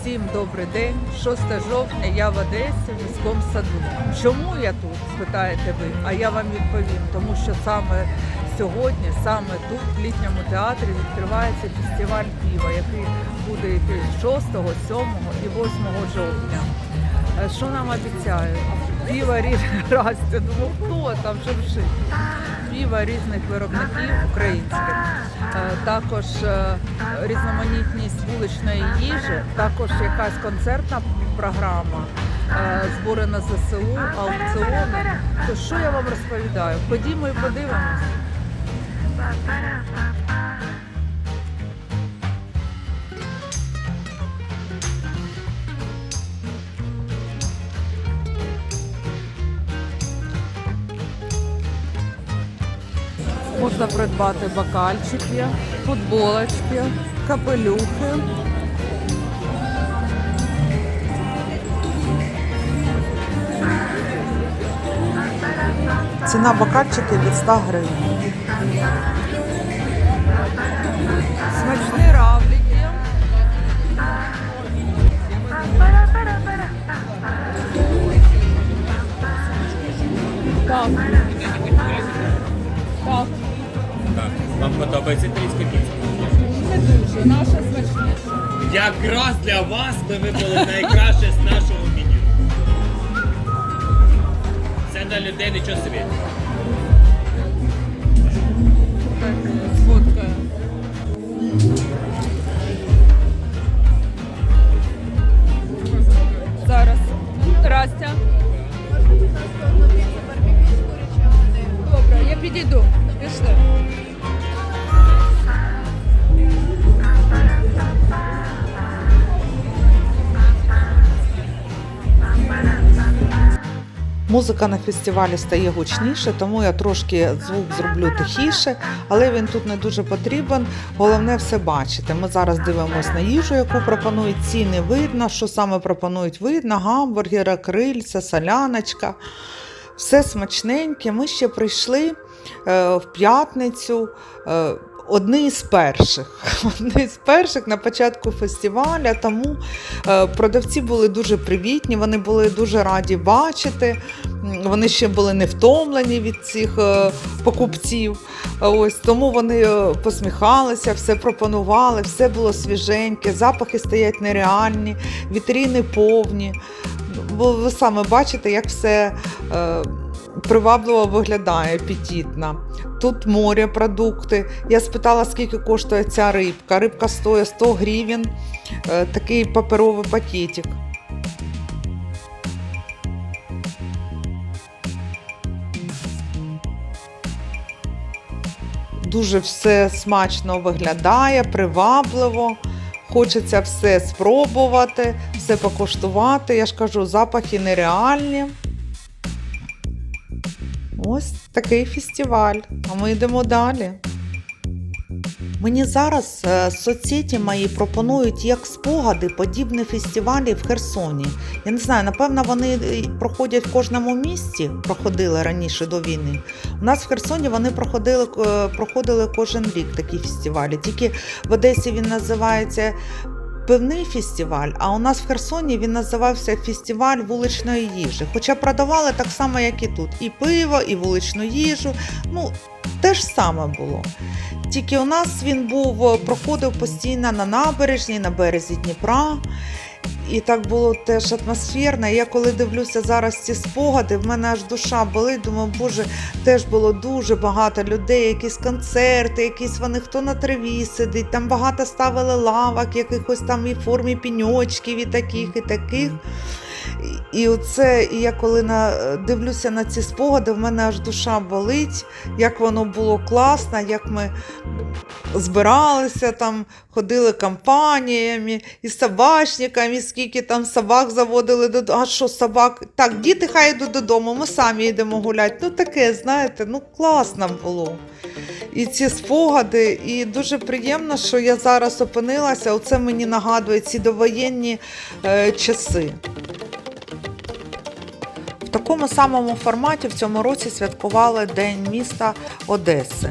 Всім добрий день. 6 жовтня я в Одесі в міському саду. Чому я тут? спитаєте ви? А я вам відповім, тому що саме сьогодні, саме тут, в літньому театрі, відкривається фестиваль піва, який буде йти 6, 7 і 8 жовтня. Е, Що нам обіцяють? Піва різних. Думаю, хто там шуршить? Піва різних виробників українських. Е, Також е, різноманітність вуличної їжі, також якась концертна програма, е, збори на ЗСУ, аукціони. То що я вам розповідаю? Ходімо і подивимось. Можна придбати бокальчики, футболочки, капелюхи. Ціна бокальчиків від 100 гривень. Подобається італійська піца? Не дуже. Наша смачніша. Якраз для вас ми вибрали найкраще з нашого меню. Це на людей нічого собі. Так. Зараз. Растя. Добре, я підійду. Пішли. Музика на фестивалі стає гучніше, тому я трошки звук зроблю тихіше, але він тут не дуже потрібен. Головне все бачити. Ми зараз дивимося на їжу, яку пропонують. Ціни видно, що саме пропонують видно: гамбургери, крильця, соляночка. Все смачненьке. Ми ще прийшли е, в п'ятницю. Е, Одні з перших, одні з перших на початку фестиваля, тому е, продавці були дуже привітні, вони були дуже раді бачити. Вони ще були не втомлені від цих е, покупців. Ось тому вони е, посміхалися, все пропонували, все було свіженьке, запахи стоять нереальні, вітріни повні. Бо ви саме бачите, як все привабливо виглядає, апетитно. Тут морепродукти. Я спитала, скільки коштує ця рибка. Рибка стоїть 100 гривень, е, такий паперовий пакетик. Дуже все смачно виглядає, привабливо. Хочеться все спробувати, все покуштувати. Я ж кажу, запахи нереальні. Ось такий фестиваль. А ми йдемо далі. Мені зараз е, соцсеті мої пропонують як спогади подібні фестивалі в Херсоні. Я не знаю, напевно, вони проходять в кожному місті, проходили раніше до війни. У нас в Херсоні вони проходили, е, проходили кожен рік такі фестивалі. Тільки в Одесі він називається пивний фестиваль, а у нас в Херсоні він називався фестиваль вуличної їжі. Хоча продавали так само, як і тут. І пиво, і вуличну їжу. Ну, те ж саме було. Тільки у нас він був, проходив постійно на набережні, на березі Дніпра. І так було теж атмосферно. Я коли дивлюся зараз ці спогади, в мене аж душа болить. Думаю, боже, теж було дуже багато людей, якісь концерти, якісь вони хто на траві сидить, там багато ставили лавок, якихось там і формі піньочків, і таких, і таких. І, оце, і я коли на, дивлюся на ці спогади, в мене аж душа болить, як воно було класно, як ми збиралися там, ходили компаніями, і собачниками, і скільки там собак заводили додому. А що собак? Так, діти хай йдуть додому, ми самі йдемо гуляти. Ну таке, знаєте, ну класно було. І ці спогади, і дуже приємно, що я зараз опинилася. Оце мені нагадує ці довоєнні е, часи. Такому самому форматі в цьому році святкували День міста Одеси.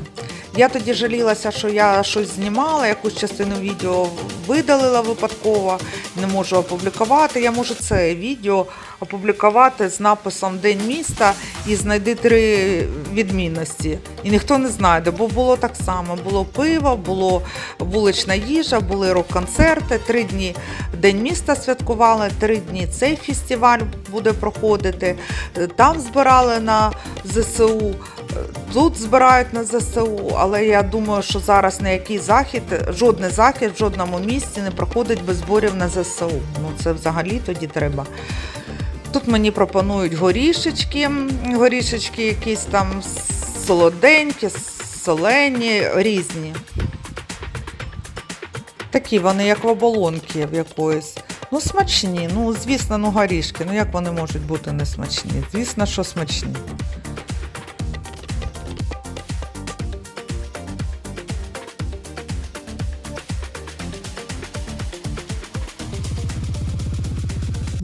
Я тоді жалілася, що я щось знімала, якусь частину відео видалила випадково, не можу опублікувати. Я можу це відео опублікувати з написом День міста і знайди три відмінності. І ніхто не знайде, бо було так само: було пиво, було вулична їжа, були рок-концерти. Три дні День міста святкували, три дні цей фестиваль буде проходити. Там збирали на ЗСУ. Тут збирають на ЗСУ, але я думаю, що зараз ніякий захід, жодний захід в жодному місці не проходить без зборів на ЗСУ. Ну це взагалі тоді треба. Тут мені пропонують горішечки, горішечки якісь там солоденькі, солені, різні. Такі вони, як в оболонки в якоїсь. Ну, смачні. Ну, звісно, ну горішки. Ну як вони можуть бути не смачні? Звісно, що смачні.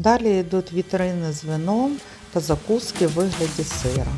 Далі йдуть вітрини з вином та закуски в вигляді сира.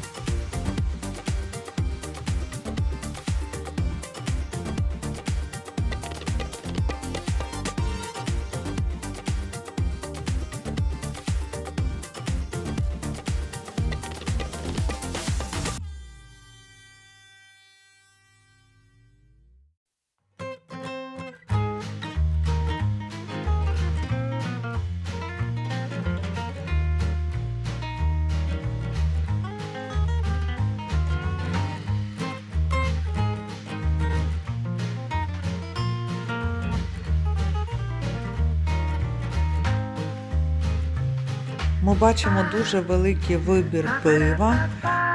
Ми бачимо дуже великий вибір пива.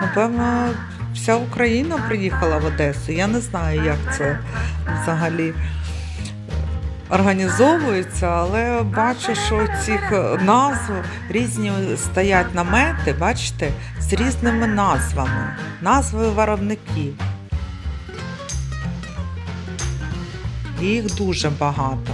Напевно, вся Україна приїхала в Одесу. Я не знаю, як це взагалі організовується, але бачу, що цих назв різні стоять намети, бачите, з різними назвами, назви виробників. Їх дуже багато.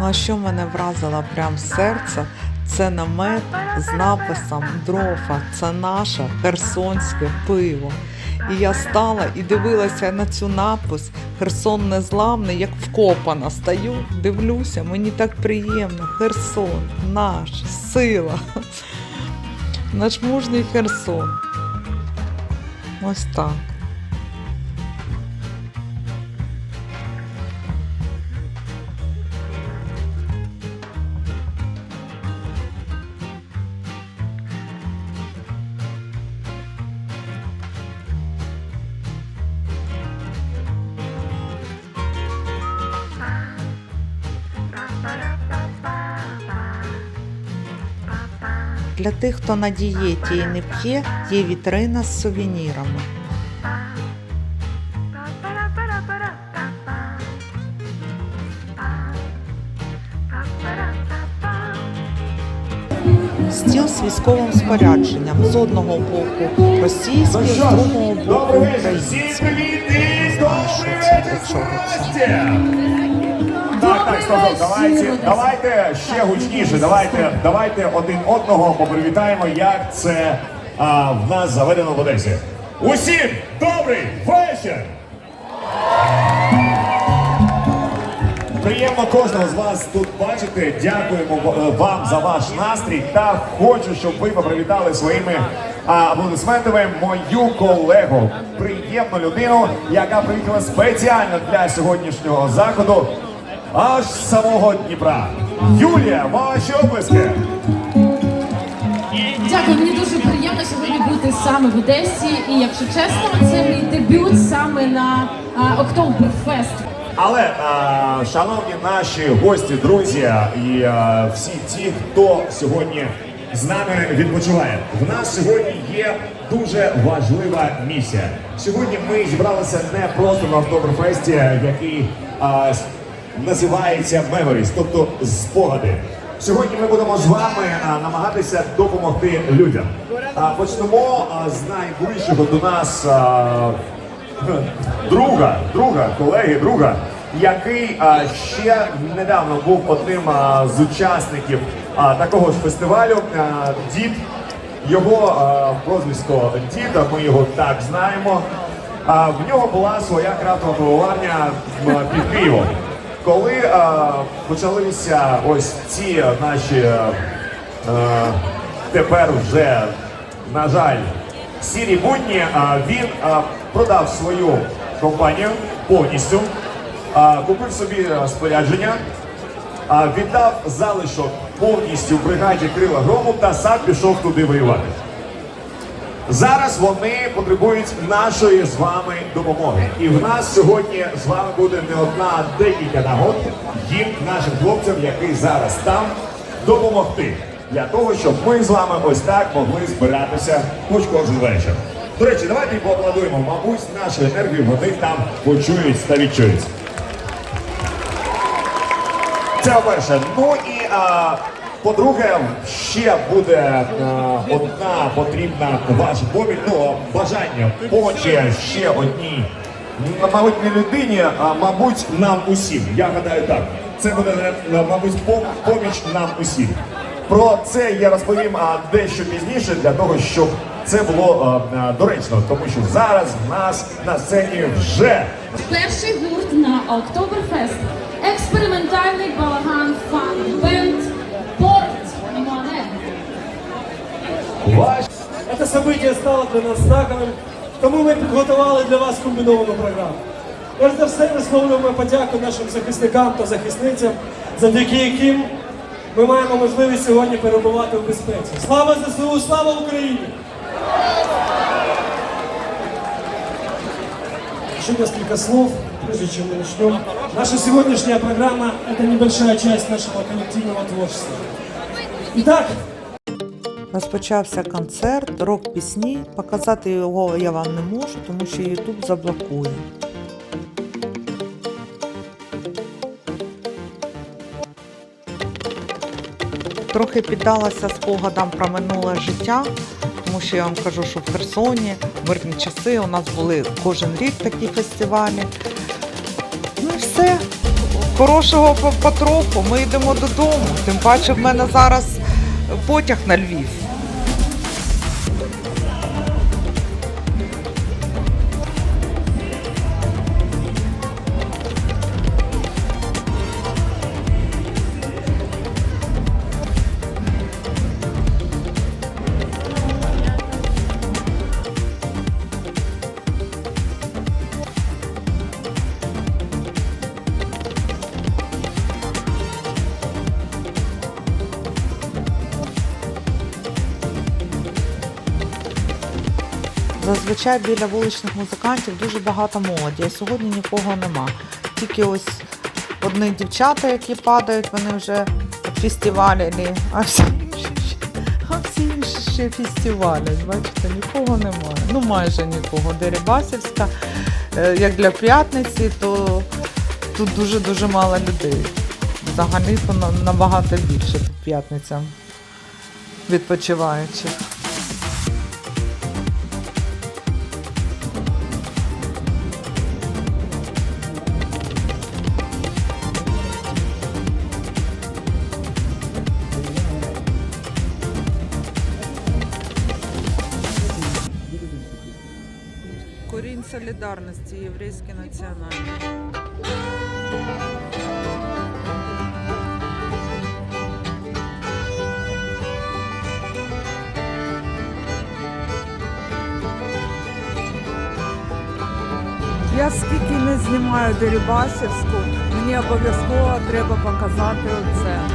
Ну а що мене вразило прям серце, це намет з написом Дрофа, це наше херсонське пиво. І я стала і дивилася на цю напис Херсон незламний, як вкопана. Стою, дивлюся, мені так приємно. Херсон, наш, сила, наш мужній Херсон. Ось так. Для тих, хто на дієті і не п'є, є вітрина з сувенірами. Стіл з військовим спорядженням з одного боку російський, з другого боку привіт що це, для чого це. Так, так, стоп, стоп, давайте, давайте ще гучніше, давайте, давайте один одного попривітаємо, як це а, в нас заведено в Одесі. Усім добрий вечір! Приємно кожного з вас тут бачити. Дякуємо е, вам за ваш настрій. Та хочу, щоб ви попривітали своїми а, аплодисментами мою колегу, приємну людину, яка приїхала спеціально для сьогоднішнього заходу аж з самого Дніпра. Юлія, ваші оплески. Дякую, мені дуже приємно сьогодні бути саме в Одесі. І якщо чесно, це мій дебют саме на Октоберфест. Але а, шановні наші гості, друзі і а, всі ті, хто сьогодні з нами відпочиває, в нас сьогодні є дуже важлива місія. Сьогодні ми зібралися не просто на Октоберфесті, який а, називається Memories, тобто спогади. Сьогодні ми будемо з вами а, намагатися допомогти людям. А, почнемо а, з найближчого до нас а, друга, друга, колеги, друга, який а, ще недавно був одним а, з учасників а, такого ж фестивалю. А, Дід, його а, прозвисько Діда, ми його так знаємо. А, в нього була своя крафтова пивоварня під Києвом. Коли а, почалися ось ці наші е, тепер вже, на жаль, сірі будні, а, він а, продав свою компанію повністю, а, купив собі спорядження, а, віддав залишок повністю бригаді Крила Грому та сам пішов туди воювати. Зараз вони потребують нашої з вами допомоги. І в нас сьогодні з вами буде не одна, а декілька нагод їм, нашим хлопцям, які зараз там, допомогти. Для того, щоб ми з вами ось так могли збиратися хоч кожен вечір. До речі, давайте їм поаплодуємо. Мабуть, нашу енергію вони там почують та відчують. Це перше. Ну і а, по-друге, ще буде а, одна потрібна ваша поміч, ну, бажання помочі ще одній. Мабуть, не людині, а мабуть, нам усім. Я гадаю так. Це буде, е, мабуть, поміч нам усім. Про це я розповім дещо пізніше для того, щоб це було а, доречно, тому що зараз в нас на сцені вже Перший гурт на Октоберфест. Експериментальний балаган фан бенд ваш. Це событие стало для нас знаковим, тому ми підготували для вас комбіновану програму. Перш за все висловлюємо подяку нашим захисникам та захисницям, завдяки яким ми маємо можливість сьогодні перебувати в безпеці. Слава ЗСУ, слава Україні! Еще несколько слов, прежде чем мы начнем. Наша сегодняшняя программа – это небольшая часть нашего коллективного творчества. Итак, Розпочався концерт, рок пісні. Показати його я вам не можу, тому що Ютуб заблокує. Трохи піддалася спогадам про минуле життя, тому що я вам кажу, що в Херсоні в мирні часи у нас були кожен рік такі фестивалі. Ну і все. Хорошого по- потроху. Ми йдемо додому. Тим паче в мене зараз потяг на Львів. Зазвичай біля вуличних музикантів дуже багато молоді, а сьогодні нікого нема. Тільки ось одні дівчата, які падають, вони вже фестивалі, а всі інші а всі інші ще фестивалять. Бачите, нікого немає. Ну майже нікого. Дерибасівська, е, як для п'ятниці, то тут дуже-дуже мало людей. Взагалі то набагато більше тут п'ятницям відпочиваючих. Солідарності, єврейський національний. Я скільки не знімаю Дерибасівську, мені обов'язково треба показати оце.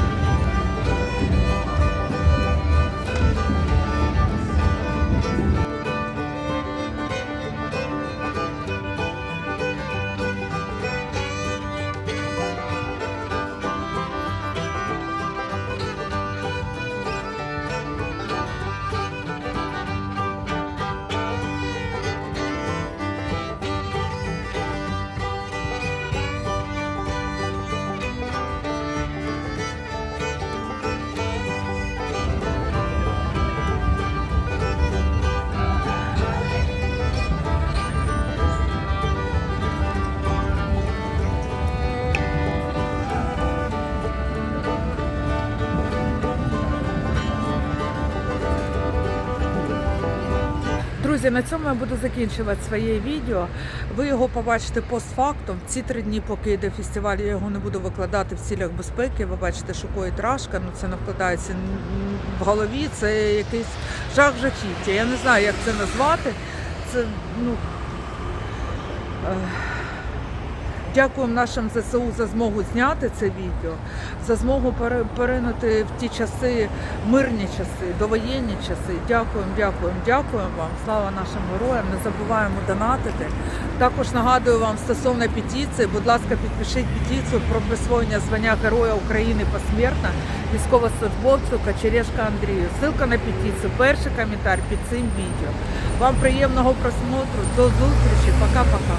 Друзі, на цьому я буду закінчувати своє відео. Ви його побачите постфактум. Ці три дні, поки йде фестиваль, я його не буду викладати в цілях безпеки. Ви бачите, шокує рашка, ну це не вкладається в голові. Це якийсь жах жахіття. Я не знаю, як це назвати. Це ну. Дякуємо нашим ЗСУ за змогу зняти це відео, за змогу пере- в ті часи, мирні часи, довоєнні часи. Дякуємо, дякуємо, дякуємо вам. Слава нашим героям. Не забуваємо донатити. Також нагадую вам стосовно петиції. Будь ласка, підпишіть петицію про присвоєння звання Героя України посмертно військовослужбовцю Качерешка Андрію. Ссылка на петицію, перший коментар під цим відео. Вам приємного просмотру. До зустрічі. Пока-пока.